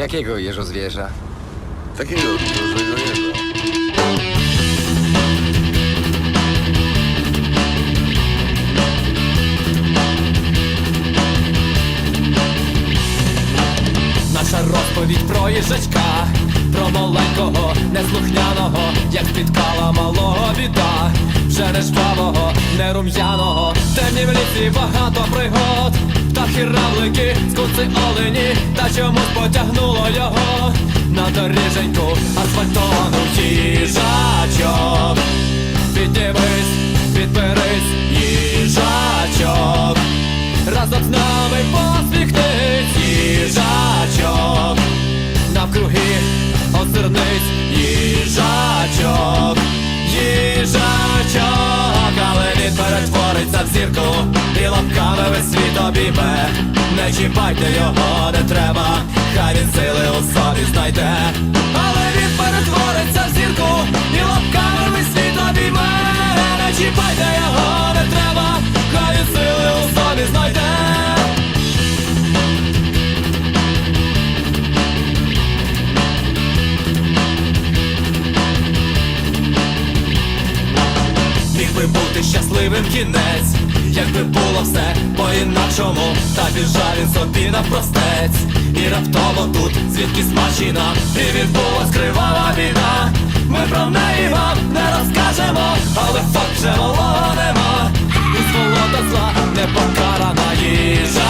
Jakiego jeżozwierza? Takiego dużego jego. Наша розповідь про їжачка, про маленького, неслухняного, як спіткала малого біда, вже не жвавого, не рум'яного, темні в лісі багато пригод, птахи равлики, скуци олені, та чомусь потягнуло його на доріженьку асфальтовану їжачок. Піднімись, підберись, їжачок. Разом з нами посміхнись, їжачок. Навкруги озирнись, їжачок, і лапками весь світ обійме. Не чіпайте його, не треба, хай він сили у собі знайде. Але він перетвориться в зірку і лапками весь світ обійме. Не чіпайте його, не треба, хай він сили у собі знайде. Міг би бути щасливим кінець, якби було все по-інакшому, та біжав він собі навпростець. І раптово тут звідки смачина, і відбулась кривава війна. Ми про неї вам не розкажемо, але факт вже малого нема. І сволота зла не покарана їжачок.